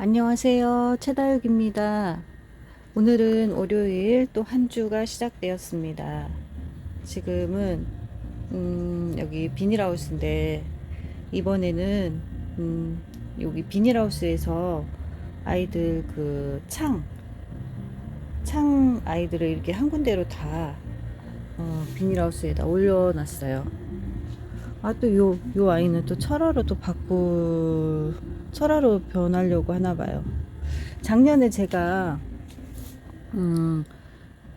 안녕하세요. 최다육입니다. 오늘은 월요일 또 한 주가 시작되었습니다. 지금은 음, 여기 비닐하우스인데 이번에는 음, 여기 비닐하우스에서 아이들 그 창, 창 아이들을 이렇게 한 군데로 다 어, 비닐하우스에다 올려놨어요. 아, 또 요, 요 아이는 또 철화로 또 바꾸, 철화로 변하려고 하나 봐요. 작년에 제가, 음,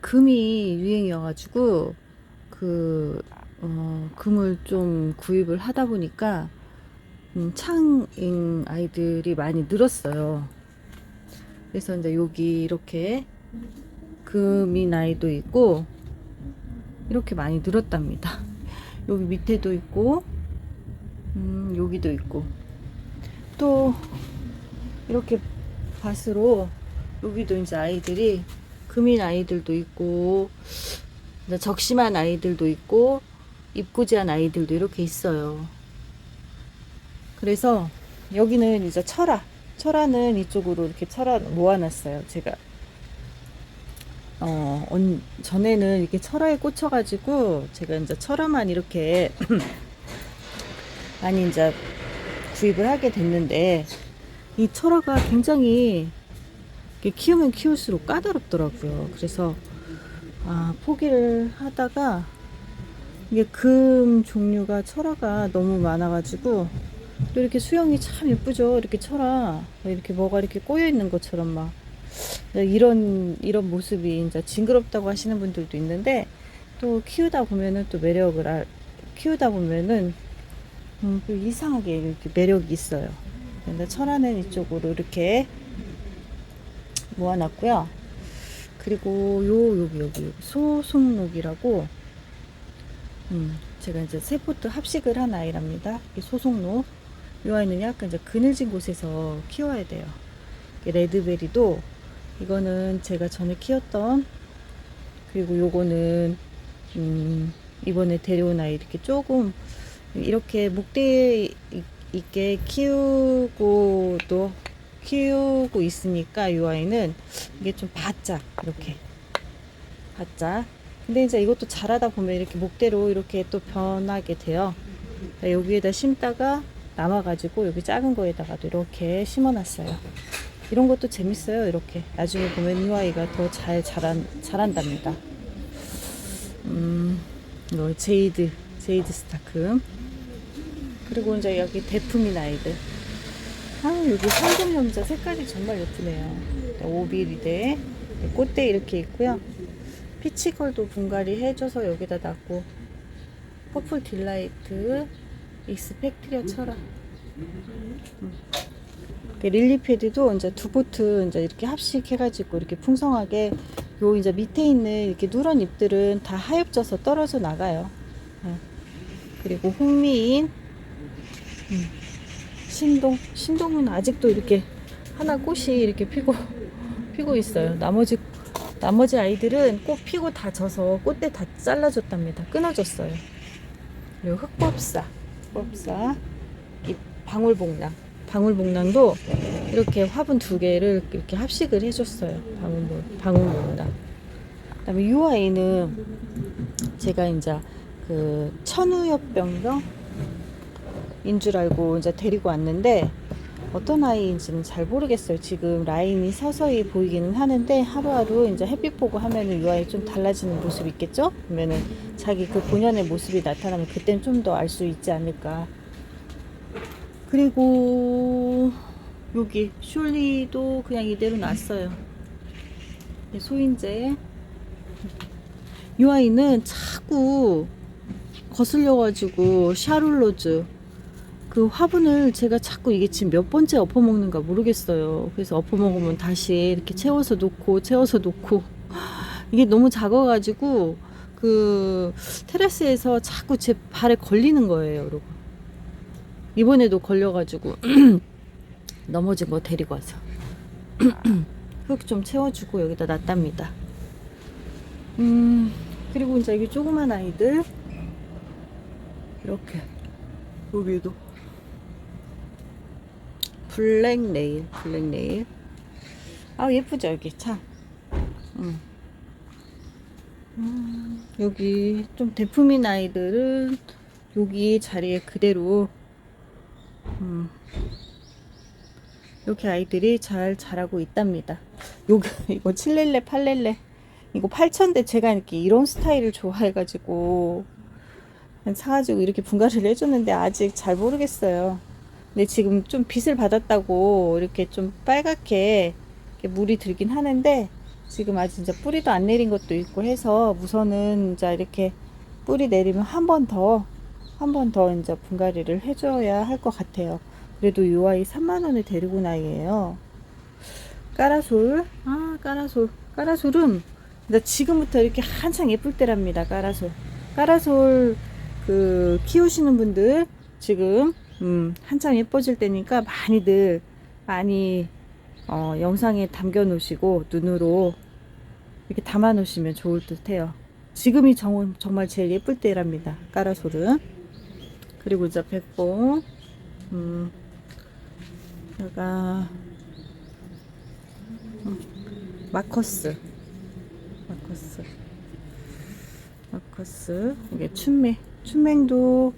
금이 유행이어가지고, 그, 어, 금을 좀 구입을 하다 보니까, 음, 창인 아이들이 많이 늘었어요. 그래서 이제 여기 이렇게 금인 아이도 있고, 이렇게 많이 늘었답니다. 여기 밑에도 있고, 음, 여기도 있고, 또, 이렇게 밭으로, 여기도 이제 아이들이, 금인 아이들도 있고, 적심한 아이들도 있고, 입구지한 아이들도 이렇게 있어요. 그래서, 여기는 이제 철화. 철화는 이쪽으로 이렇게 철화 모아놨어요. 제가. 어, 언, 전에는 이렇게 철화에 꽂혀가지고, 제가 이제 철화만 이렇게 많이 이제 구입을 하게 됐는데, 이 철화가 굉장히 키우면 키울수록 까다롭더라고요. 그래서, 아, 포기를 하다가, 이게 금 종류가 철화가 너무 많아가지고, 또 이렇게 수영이 참 예쁘죠. 이렇게 철화. 이렇게 뭐가 이렇게 꼬여 있는 것처럼 막. 네, 이런 이런 모습이 이제 징그럽다고 하시는 분들도 있는데 또 키우다 보면은 또 매력을 알, 키우다 보면은 음, 또 이상하게 이렇게 매력이 있어요. 근데 철화는 이쪽으로 이렇게 모아놨고요. 그리고 요 여기 여기 소송록이라고 음, 제가 이제 세포트 합식을 한 아이랍니다. 이 소송록. 이 아이는 약간 이제 그늘진 곳에서 키워야 돼요. 이 레드베리도 이거는 제가 전에 키웠던 그리고 요거는 음 이번에 데려온 아이 이렇게 조금 이렇게 목대에 이- 있게 키우고도 키우고 있으니까 이 아이는 이게 좀 바짝 이렇게. 바짝. 근데 이제 이것도 자라다 보면 이렇게 목대로 이렇게 또 변하게 돼요. 여기에다 심다가 남아가지고 여기 작은 거에다가도 이렇게 심어놨어요. 이런 것도 재밌어요. 이렇게. 나중에 보면 이 아이가 더 잘 자란 자란답니다. 음, 이거 제이드 제이드 스타크. 그리고 이제 여기 대품인 아이들. 아 여기 황금염자 색깔이 정말 예쁘네요. 오비리데 꽃대 이렇게 있고요. 피치컬도 분갈이 해줘서 여기다 놨고 퍼플 딜라이트 익스펙트리아 철화. 그 릴리 패드도 이제 두 보트 이제 이렇게 합식해가지고 이렇게 풍성하게 요 이제 밑에 있는 이렇게 누런 잎들은 다 하엽져서 떨어져 나가요. 네. 그리고 홍미인, 음, 신동, 신동은 아직도 이렇게 하나 꽃이 이렇게 피고 피고 있어요. 나머지 나머지 아이들은 꽃 피고 다 져서 꽃대 다 잘라줬답니다. 끊어졌어요. 그리고 흑법사, 흑법사, 이 방울복랑. 방울복랑도 이렇게 화분 두 개를 이렇게 합식을 해줬어요. 방울 방울복랑. 그다음에 이 아이는 제가 이제 그 천우엽병병 인 줄 알고 이제 데리고 왔는데 어떤 아이인지는 잘 모르겠어요. 지금 라인이 서서히 보이기는 하는데 하루하루 이제 햇빛 보고 하면은 이 아이 좀 달라지는 모습이 있겠죠? 그러면은 자기 그 본연의 모습이 나타나면 그땐 좀 더 알 수 있지 않을까. 그리고 여기 숄리도 그냥 이대로 놨어요. 네, 소인재. 이 아이는 자꾸 거슬려가지고 샤룰로즈 그 화분을 제가 자꾸 이게 지금 몇 번째 엎어먹는가 모르겠어요. 그래서 엎어먹으면 다시 이렇게 채워서 놓고 채워서 놓고 이게 너무 작아가지고 그 테라스에서 자꾸 제 발에 걸리는 거예요, 여러분. 이번에도 걸려가지고 넘어진 거 데리고 와서 흙 좀 채워주고 여기다 놨답니다. 음 그리고 이제 여기 조그만 아이들 이렇게 여기도 블랙 네일, 블랙 네일. 아 예쁘죠 여기 참. 음. 음, 여기 좀 대품인 아이들은 여기 자리에 그대로 음, 이렇게 아이들이 잘 자라고 있답니다. 요거 이거 7렐레 8렐레 이거 8천대 제가 이렇게 이런 스타일을 좋아해 가지고 사가지고 이렇게 분갈이를 해줬는데 아직 잘 모르겠어요. 근데 지금 좀 빛을 받았다고 이렇게 좀 빨갛게 이렇게 물이 들긴 하는데 지금 아직 진짜 뿌리도 안 내린 것도 있고 해서 우선은 이제 이렇게 뿌리 내리면 한 번 더 한 번 더 이제 분갈이를 해줘야 할 것 같아요. 그래도 이 아이 3만 원에 데리고 나이에요. 까라솔 아 까라솔 까라솔은 이제 지금부터 이렇게 한창 예쁠 때랍니다. 까라솔 까라솔 그 키우시는 분들 지금 음, 한참 예뻐질 때니까 많이들 많이 어, 영상에 담겨 놓으시고 눈으로 이렇게 담아 놓으시면 좋을 듯 해요. 지금이 정, 정말 제일 예쁠 때랍니다. 까라솔은. 그리고 이제 백봉, 음, 여가, 음, 마커스. 마커스. 마커스. 이게 춘매. 춘맹도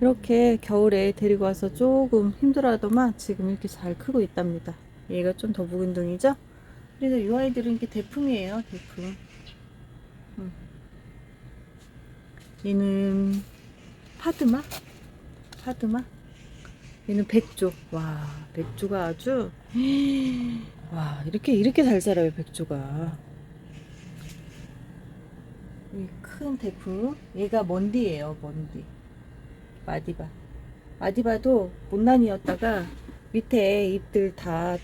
이렇게 겨울에 데리고 와서 조금 힘들어하더만 지금 이렇게 잘 크고 있답니다. 얘가 좀 더 묵은둥이죠? 그래서 이 아이들은 이게 대품이에요, 대품. 음. 얘는 파드마? 파드마? 얘는 백조. 와, 백조가 아주, 와, 이렇게, 이렇게 잘 자라요, 백조가. 이큰 대품. 얘가 먼디예요, 먼디. 마디바. 마디바도 못난이였다가 밑에 잎들 다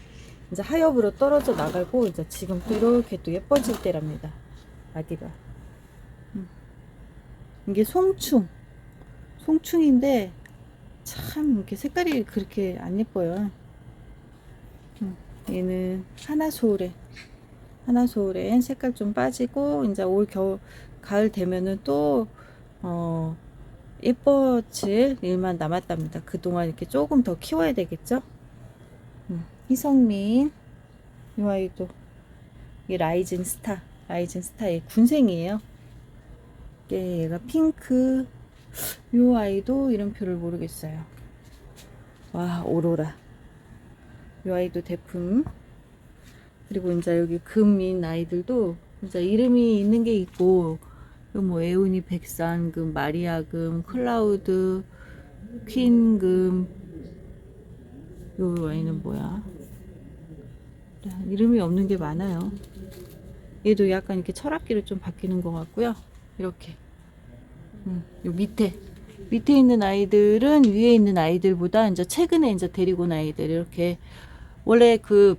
이제 하엽으로 떨어져 나가고 이제 지금 또 이렇게 또 예뻐질 때랍니다. 마디바. 음. 이게 송충. 송충인데 참 이렇게 색깔이 그렇게 안 예뻐요. 음. 얘는 하나 소울에 하나소울엔 색깔 좀 빠지고 이제 올 겨울 가을 되면은 또 어. 예뻐질 일만 남았답니다. 그동안 이렇게 조금 더 키워야 되겠죠? 음, 희성민, 이 아이도, 이 라이즌 스타, 라이즌 스타의 군생이에요. 예, 얘가 핑크, 이 아이도 이름표를 모르겠어요. 와, 오로라. 이 아이도 대품. 그리고 이제 여기 금인 아이들도 진짜 이름이 있는 게 있고, 뭐 에우니 백산금, 마리아금, 클라우드, 퀸금 요 와인은 뭐야? 이름이 없는 게 많아요. 얘도 약간 이렇게 철학기로 좀 바뀌는 것 같고요. 이렇게 음, 요 밑에 밑에 있는 아이들은 위에 있는 아이들보다 이제 최근에 이제 데리고 온 아이들 이렇게 원래 그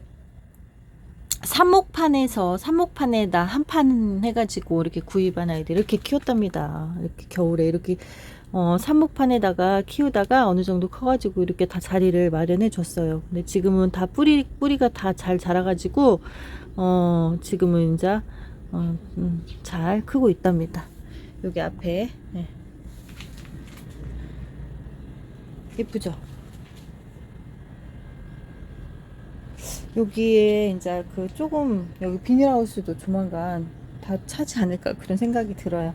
삽목판에서 삽목판에다 한 판 해가지고 이렇게 구입한 아이들 이렇게 키웠답니다. 이렇게 겨울에 이렇게 어, 삽목판에다가 키우다가 어느 정도 커가지고 이렇게 다 자리를 마련해 줬어요. 근데 지금은 다 뿌리 뿌리가 다 잘 자라가지고 어, 지금은 이제 어, 음, 잘 크고 있답니다. 여기 앞에 네. 예쁘죠? 여기에 이제 그 조금 여기 비닐하우스도 조만간 다 차지 않을까 그런 생각이 들어요.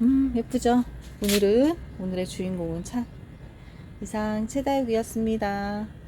음 예쁘죠? 오늘은 오늘의 주인공은 차 이상 최다육이었습니다.